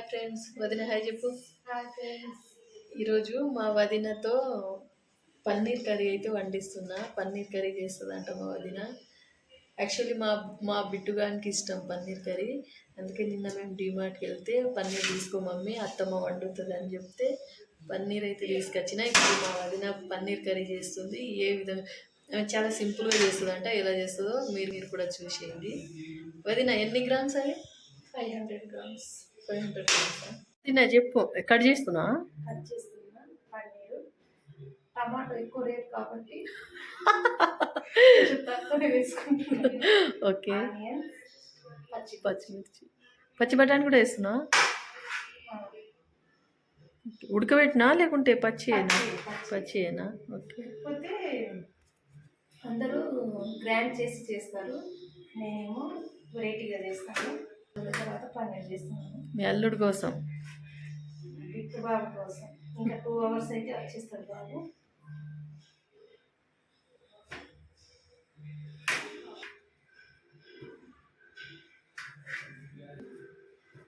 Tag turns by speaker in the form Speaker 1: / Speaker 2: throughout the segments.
Speaker 1: Hi friends వదిన hi చెప్పు. ఈరోజు మా వదినతో పన్నీర్ కర్రీ అయితే వండిస్తున్నా. పన్నీర్ కర్రీ చేస్తుందంట మా వదిన. యాక్చువల్లీ మా మా బిట్టుగానికి ఇష్టం పన్నీర్ కర్రీ. అందుకే నిన్న మేము డిమార్ట్కి వెళ్తే పన్నీర్ తీసుకో మమ్మీ అత్తమ్మ వండుతుంది అని చెప్తే పన్నీర్ అయితే తీసుకొచ్చిన. ఇప్పుడు మా వదిన పన్నీర్ కర్రీ చేస్తుంది. ఏ విధంగా చాలా సింపుల్గా చేస్తుందంట. ఎలా చేస్తుందో మీరు మీరు కూడా చూసేయండి. వదిన ఎన్ని గ్రామ్స్ అవి
Speaker 2: ఫైవ్ హండ్రెడ్ గ్రామ్స్.
Speaker 1: తిన్నా చెప్పు. కట్ చేస్తున్నా?
Speaker 2: కట్ చేస్తున్నా. పన్నీరు. టమాటో ఎక్కువ రేట్ కాబట్టి తక్కువనే
Speaker 1: ఓకే.
Speaker 2: పచ్చి
Speaker 1: పచ్చిమిర్చి. పచ్చి బఠానీ కూడా వేస్తున్నా? ఉడకబెట్టినా లేకుంటే పచ్చి పచ్చియేనా ఓకే.
Speaker 2: అందరూ గ్రైండ్ చేసి చేస్తారు. నేనేమో వెరైటీగా చేస్తాను.
Speaker 1: మీ అల్లుడి కోసం.
Speaker 2: బిట్టు బాబు కోసం. ఇంకా టూ అవర్స్ అయితే వచ్చేస్తారు బాబు.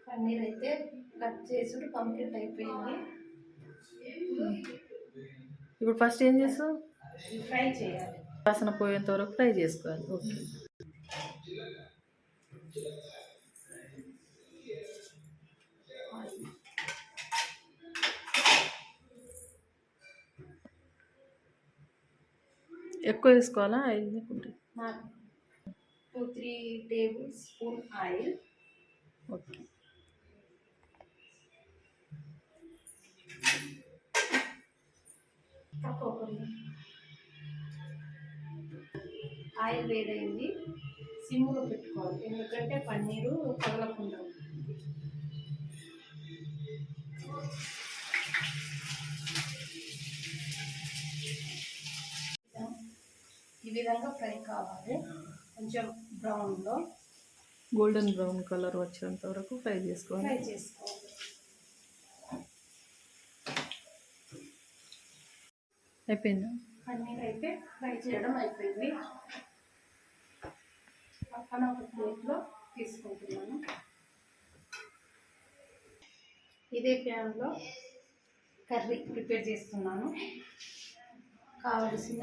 Speaker 2: పన్నీర్ అయితే కట్ చేసుడు కంప్లీట్ అయిపోయింది.
Speaker 1: ఇప్పుడు ఫస్ట్ ఏం చేస్తావు?
Speaker 2: ఇది ఫ్రై చేయాలి.
Speaker 1: వాసన పోయేంత వరకు ఫ్రై చేసుకోవాలి. ఓకే. ఎక్కువ వేసుకోవాలా లేకుంటే
Speaker 2: two three table spoon oil
Speaker 1: okay.
Speaker 2: Oil వేడైంది. సిమ్లో పెట్టుకోవాలి. ఎందుకంటే పన్నీరు పగలకుండా విధంగా ఫ్రై కావాలి. కొంచెం బ్రౌన్లో
Speaker 1: గోల్డెన్ బ్రౌన్ కలర్ వచ్చేంత వరకు ఫ్రై చేసుకోవాలి.
Speaker 2: ఫ్రై చేసుకోవాలి.
Speaker 1: అయిపోయిందా?
Speaker 2: పన్నీర్ అయితే ఫ్రై చేయడం అయిపోయింది. పక్కన ఒక ప్లేట్లో తీసుకుంటున్నాను. ఇదే ప్యాన్లో కర్రీ ప్రిపేర్ చేస్తున్నాను. కావలసిన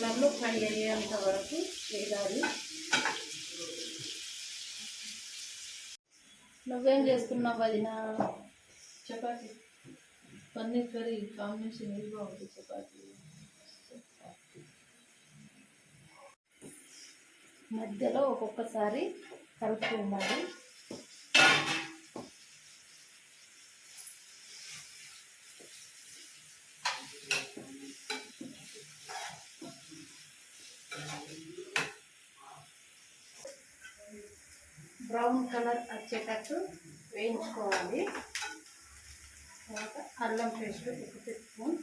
Speaker 2: కలర్లో ఫ్రై అయ్యేంత వరకు వేయాలి. నువ్వేం చేస్తున్నావు వదిన?
Speaker 1: చపాతి. పన్నీర్ కర్రీ కాంబినేషన్ ఏది బాగుంటుంది చపాతి?
Speaker 2: మధ్యలో ఒక్కొక్కసారి కలుపుతూ బ్రౌన్ కలర్ వచ్చేటట్టు వేయించుకోవాలి. తర్వాత అల్లం పేస్ట్ ఒక స్పూన్.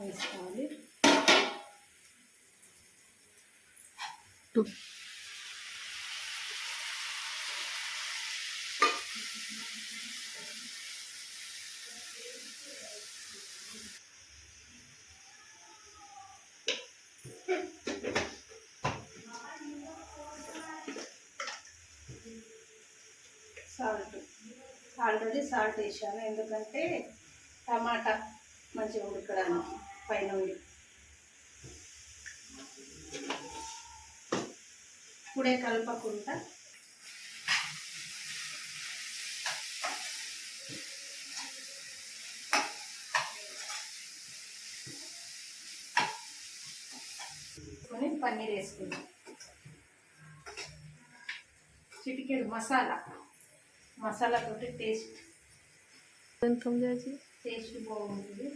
Speaker 2: వేసుకోవాలి. సాల్ట్. ఆల్రెడీ సాల్ట్ వేసాను. ఎందుకంటే టమాటా మంచిగా ఉడకడానికి పైన ఉండి. ఇప్పుడే కలపకుండా పన్నీర్ వేసుకుందాం. చిటికెడు మసాలా. మసాలా తోటి టేస్ట్ టేస్ట్ బాగుంటుంది.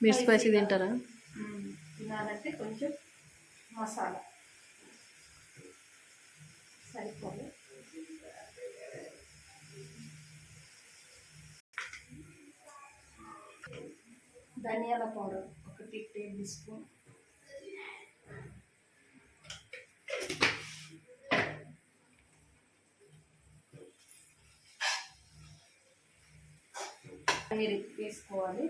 Speaker 1: మీరు స్పైసీ తింటారా.
Speaker 2: తినాలంటే కొంచెం మసాలా. సరిపోదు. ధనియాల పౌడర్. ఒకటి టేబుల్ స్పూన్ పన్నీర్ వేసుకోవాలి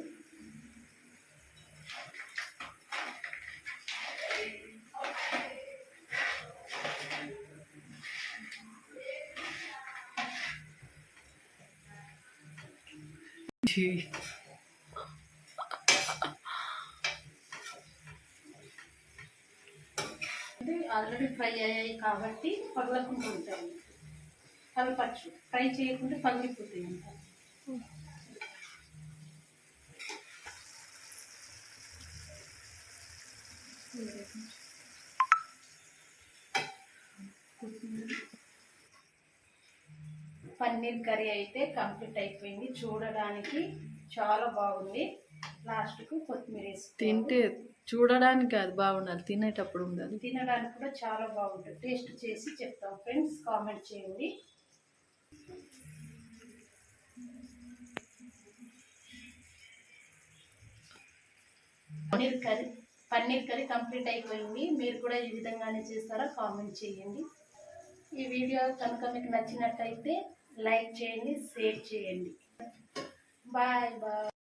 Speaker 2: అంటే ఆల్రెడీ ఫ్రై అయ్యాయి కాబట్టి పగలకుండా ఉంటాయి. కలపచ్చు ఫ్రై చేయకుండా పగిలిపోతాయి ఇంకా పన్నీర్ కర్రీ అయితే కంప్లీట్ అయిపోయింది. చూడడానికి చాలా బాగుంది. లాస్ట్కు కొత్తిమీర వేసి
Speaker 1: తింటే చూడడానికి అది బాగుండాలి తినేటప్పుడు ఉండాలి.
Speaker 2: తినడానికి కూడా చాలా బాగుంటుంది. టేస్ట్ చేసి చెప్తాం ఫ్రెండ్స్ కామెంట్ చేయండి. Paneer curry paneer curry complete అయిపోయింది. మీరు కూడా ఈ విధంగానే చేస్తారా? కామెంట్ చేయండి. ఈ వీడియో కనుక మీకు నచ్చినట్టయితే లైక్ చేయండి షేర్ చేయండి. Bye bye.